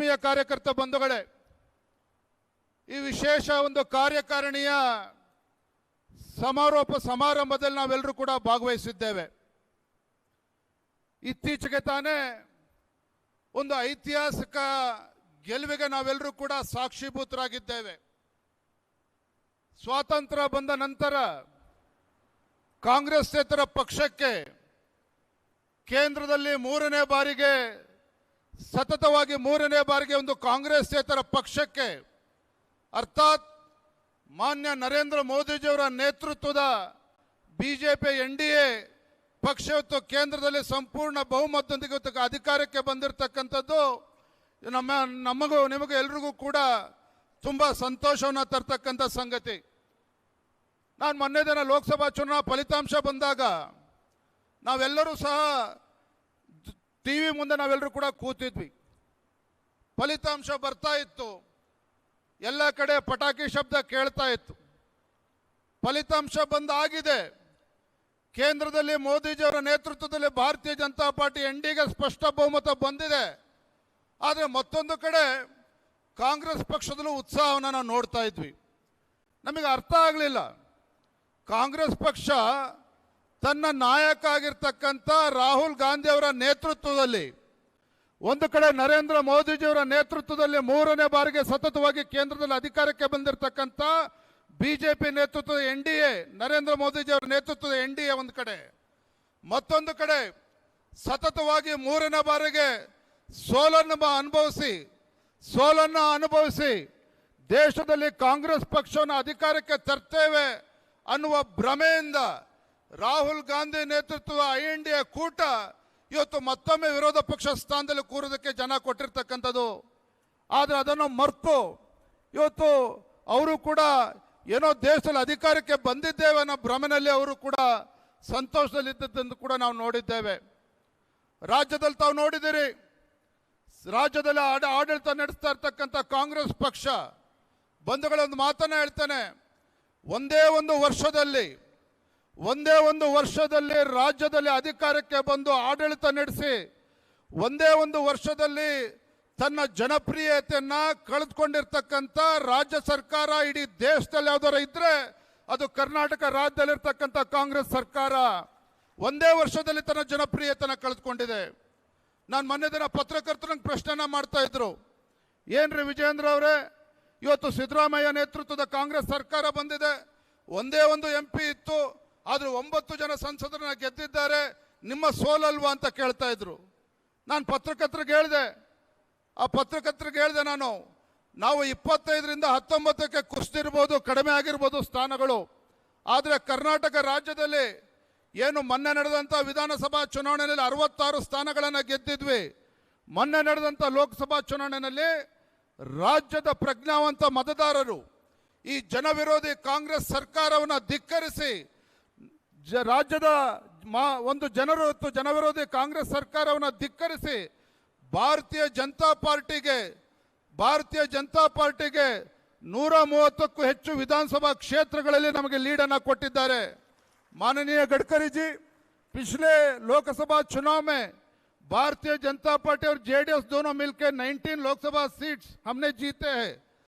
ಆತ್ಮೀಯ ಕಾರ್ಯಕರ್ತ ಬಂಧುಗಳೇ, ಈ ವಿಶೇಷ ಒಂದು ಕಾರ್ಯಕಾರಿಣಿಯ ಸಮಾರೋಪ ಸಮಾರಂಭದಲ್ಲಿ ನಾವೆಲ್ಲರೂ ಕೂಡ ಭಾಗವಹಿಸಿದ್ದೇವೆ. ಇತ್ತೀಚೆಗೆ ತಾನೇ ಒಂದು ಐತಿಹಾಸಿಕ ಗೆಲುವಿಗೆ ನಾವೆಲ್ಲರೂ ಕೂಡ ಸಾಕ್ಷಿಭೂತರಾಗಿದ್ದೇವೆ. ಸ್ವಾತಂತ್ರ್ಯ ಬಂದ ನಂತರ ಕಾಂಗ್ರೆಸ್ಸೇತರ ಪಕ್ಷಕ್ಕೆ ಕೇಂದ್ರದಲ್ಲಿ ಮೂರನೇ ಬಾರಿಗೆ ಸತತವಾಗಿ ಮೂರನೇ ಬಾರಿಗೆ ಒಂದು ಕಾಂಗ್ರೆಸ್ಸೇತರ ಪಕ್ಷಕ್ಕೆ ಅರ್ಥಾತ್ ಮಾನ್ಯ ನರೇಂದ್ರ ಮೋದಿಜಿಯವರ ನೇತೃತ್ವದ ಬಿಜೆಪಿ ಎನ್ ಡಿ ಎ ಪಕ್ಷ ಇವತ್ತು ಕೇಂದ್ರದಲ್ಲಿ ಸಂಪೂರ್ಣ ಬಹುಮತದೊಂದಿಗೆ ಇವತ್ತು ಅಧಿಕಾರಕ್ಕೆ ಬಂದಿರತಕ್ಕಂಥದ್ದು, ನಮ್ಮ, ನಮಗೂ, ನಿಮಗೂ ಎಲ್ರಿಗೂ ಕೂಡ ತುಂಬ ಸಂತೋಷವನ್ನು ತರ್ತಕ್ಕಂಥ ಸಂಗತಿ. ನಾನು ಮೊನ್ನೆ ದಿನ ಲೋಕಸಭಾ ಚುನಾವಣಾ ಫಲಿತಾಂಶ ಬಂದಾಗ ನಾವೆಲ್ಲರೂ ಸಹ ಟಿ ವಿ ಮುಂದೆ ನಾವೆಲ್ಲರೂ ಕೂಡ ಕೂತಿದ್ವಿ. ಫಲಿತಾಂಶ ಬರ್ತಾ ಇತ್ತು. ಎಲ್ಲ ಕಡೆ ಪಟಾಕಿ ಶಬ್ದ ಕೇಳ್ತಾ ಇತ್ತು. ಫಲಿತಾಂಶ ಬಂದಾಗಿದೆ ಕೇಂದ್ರದಲ್ಲಿ ಮೋದಿಜಿಯವರ ನೇತೃತ್ವದಲ್ಲಿ ಭಾರತೀಯ ಜನತಾ ಪಾರ್ಟಿ ಎನ್ ಡಿಗೆ ಸ್ಪಷ್ಟ ಬಹುಮತ ಬಂದಿದೆ. ಆದರೆ ಮತ್ತೊಂದು ಕಡೆ ಕಾಂಗ್ರೆಸ್ ಪಕ್ಷದಲ್ಲೂ ಉತ್ಸಾಹವನ್ನು ನಾವು ನೋಡ್ತಾ ಇದ್ವಿ. ನಮಗೆ ಅರ್ಥ ಆಗಲಿಲ್ಲ. ಕಾಂಗ್ರೆಸ್ ಪಕ್ಷ ತನ್ನ ನಾಯಕ ಆಗಿರ್ತಕ್ಕಂಥ ರಾಹುಲ್ ಗಾಂಧಿಯವರ ನೇತೃತ್ವದಲ್ಲಿ, ಒಂದು ಕಡೆ ನರೇಂದ್ರ ಮೋದಿಜಿಯವರ ನೇತೃತ್ವದಲ್ಲಿ ಮೂರನೇ ಬಾರಿಗೆ ಸತತವಾಗಿ ಕೇಂದ್ರದಲ್ಲಿ ಅಧಿಕಾರಕ್ಕೆ ಬಂದಿರತಕ್ಕಂಥ ಬಿಜೆಪಿ ನೇತೃತ್ವದ ಎನ್ ಡಿ ಎ, ನರೇಂದ್ರ ಮೋದಿಜಿಯವರ ನೇತೃತ್ವದ ಎನ್ ಡಿ ಎ ಒಂದು ಕಡೆ. ಮತ್ತೊಂದು ಕಡೆ ಸತತವಾಗಿ ಮೂರನೇ ಬಾರಿಗೆ ಸೋಲನ್ನು ಅನುಭವಿಸಿ ಸೋಲನ್ನು ಅನುಭವಿಸಿ ದೇಶದಲ್ಲಿ ಕಾಂಗ್ರೆಸ್ ಪಕ್ಷವನ್ನು ಅಧಿಕಾರಕ್ಕೆ ತರ್ತೇವೆ ಅನ್ನುವ ಭ್ರಮೆಯಿಂದ ರಾಹುಲ್ ಗಾಂಧಿ ನೇತೃತ್ವದ ಐ ಎನ್ ಡಿ ಎ ಕೂಟ ಇವತ್ತು ಮತ್ತೊಮ್ಮೆ ವಿರೋಧ ಪಕ್ಷ ಸ್ಥಾನದಲ್ಲಿ ಕೂರೋದಕ್ಕೆ ಜನ ಕೊಟ್ಟಿರ್ತಕ್ಕಂಥದ್ದು. ಆದರೆ ಅದನ್ನು ಮರ್ತು ಇವತ್ತು ಅವರು ಕೂಡ ಏನೋ ದೇಶದಲ್ಲಿ ಅಧಿಕಾರಕ್ಕೆ ಬಂದಿದ್ದೇವೆ ಅನ್ನೋ ಭ್ರಮೆನಲ್ಲಿ ಅವರು ಕೂಡ ಸಂತೋಷದಲ್ಲಿದ್ದದ್ದನ್ನು ಕೂಡ ನಾವು ನೋಡಿದ್ದೇವೆ. ರಾಜ್ಯದಲ್ಲಿ ತಾವು ನೋಡಿದಿರಿ, ರಾಜ್ಯದಲ್ಲಿ ಆಡ, ಆಡಳಿತ ನಡೆಸ್ತಾ ಇರ್ತಕ್ಕಂಥ ಕಾಂಗ್ರೆಸ್ ಪಕ್ಷ. ಬಂಧುಗಳೊಂದು ಮಾತನ್ನ ಹೇಳ್ತಾನೆ, ಒಂದೇ ಒಂದು ವರ್ಷದಲ್ಲಿ ಒಂದೇ ಒಂದು ವರ್ಷದಲ್ಲಿ ರಾಜ್ಯದಲ್ಲಿ ಅಧಿಕಾರಕ್ಕೆ ಬಂದು ಆಡಳಿತ ನಡೆಸಿ, ಒಂದೇ ಒಂದು ವರ್ಷದಲ್ಲಿ ತನ್ನ ಜನಪ್ರಿಯತೆಯನ್ನು ಕಳೆದುಕೊಂಡಿರ್ತಕ್ಕಂಥ ರಾಜ್ಯ ಸರ್ಕಾರ ಇಡೀ ದೇಶದಲ್ಲಿ ಯಾವ್ದಾರ ಇದ್ರೆ ಅದು ಕರ್ನಾಟಕ ರಾಜ್ಯದಲ್ಲಿರ್ತಕ್ಕಂಥ ಕಾಂಗ್ರೆಸ್ ಸರ್ಕಾರ ಒಂದೇ ವರ್ಷದಲ್ಲಿ ತನ್ನ ಜನಪ್ರಿಯತೆಯನ್ನು ಕಳೆದುಕೊಂಡಿದೆ. ನಾನು ಮೊನ್ನೆ ದಿನ ಪತ್ರಕರ್ತರಂಗೆ ಪ್ರಶ್ನೆನ ಮಾಡ್ತಾ ಇದ್ರು. ಏನ್ರಿ ವಿಜಯೇಂದ್ರ ಅವರೇ, ಇವತ್ತು ಸಿದ್ದರಾಮಯ್ಯ ನೇತೃತ್ವದ ಕಾಂಗ್ರೆಸ್ ಸರ್ಕಾರ ಬಂದಿದೆ, ಒಂದೇ ಒಂದು ಎಂ ಪಿ ಇತ್ತು ಆದ್ರೆ ಒಂಬತ್ತು ಜನ ಸಂಸದರನ್ನ ಗೆದ್ದಿದ್ದಾರೆ, ನಿಮ್ಮ ಸೋಲಲ್ವಾ ಅಂತ ಕೇಳ್ತಾ ಇದ್ರು. ನಾನು ಪತ್ರಕರ್ತರಿಗೆ ಹೇಳಿದೆ. ಆ ಪತ್ರಕರ್ತರಿಗೆ ಹೇಳಿದೆ ನಾನು, ನಾವು ಇಪ್ಪತ್ತೈದರಿಂದ ಹತ್ತೊಂಬತ್ತಕ್ಕೆ ಕುಸಿದಿರ್ಬೋದು ಕಡಿಮೆ ಆಗಿರ್ಬೋದು ಸ್ಥಾನಗಳು. ಆದರೆ ಕರ್ನಾಟಕ ರಾಜ್ಯದಲ್ಲಿ ಏನು ಮೊನ್ನೆ ನಡೆದಂಥ ವಿಧಾನಸಭಾ ಚುನಾವಣೆಯಲ್ಲಿ ಅರವತ್ತಾರು ಸ್ಥಾನಗಳನ್ನು ಗೆದ್ದಿದ್ವಿ. ಮೊನ್ನೆ ನಡೆದಂಥ ಲೋಕಸಭಾ ಚುನಾವಣೆಯಲ್ಲಿ ರಾಜ್ಯದ ಪ್ರಜ್ಞಾವಂತ ಮತದಾರರು ಈ ಜನವಿರೋಧಿ ಕಾಂಗ್ರೆಸ್ ಸರ್ಕಾರವನ್ನು ಧಿಕ್ಕರಿಸಿ ಜ ರಾಜ್ಯದ ಮಾ ಒಂದು ಜನರು ಇವತ್ತು ಜನವಿರೋಧಿ ಕಾಂಗ್ರೆಸ್ ಸರ್ಕಾರವನ್ನು ಧಿಕ್ಕರಿಸಿ ಭಾರತೀಯ ಜನತಾ ಪಾರ್ಟಿಗೆ ಭಾರತೀಯ ಜನತಾ ಪಾರ್ಟಿಗೆ ನೂರ ಮೂವತ್ತಕ್ಕೂ ಹೆಚ್ಚು ವಿಧಾನಸಭಾ ಕ್ಷೇತ್ರಗಳಲ್ಲಿ ನಮಗೆ ಲೀಡನ್ನು ಕೊಟ್ಟಿದ್ದಾರೆ माननीय गडकरी जी पिछले लोकसभा चुनाव में भारतीय जनता पार्टी और जेडीएस दोनों मिलकर 19 लोकसभा सीट्स हमने जीते हैं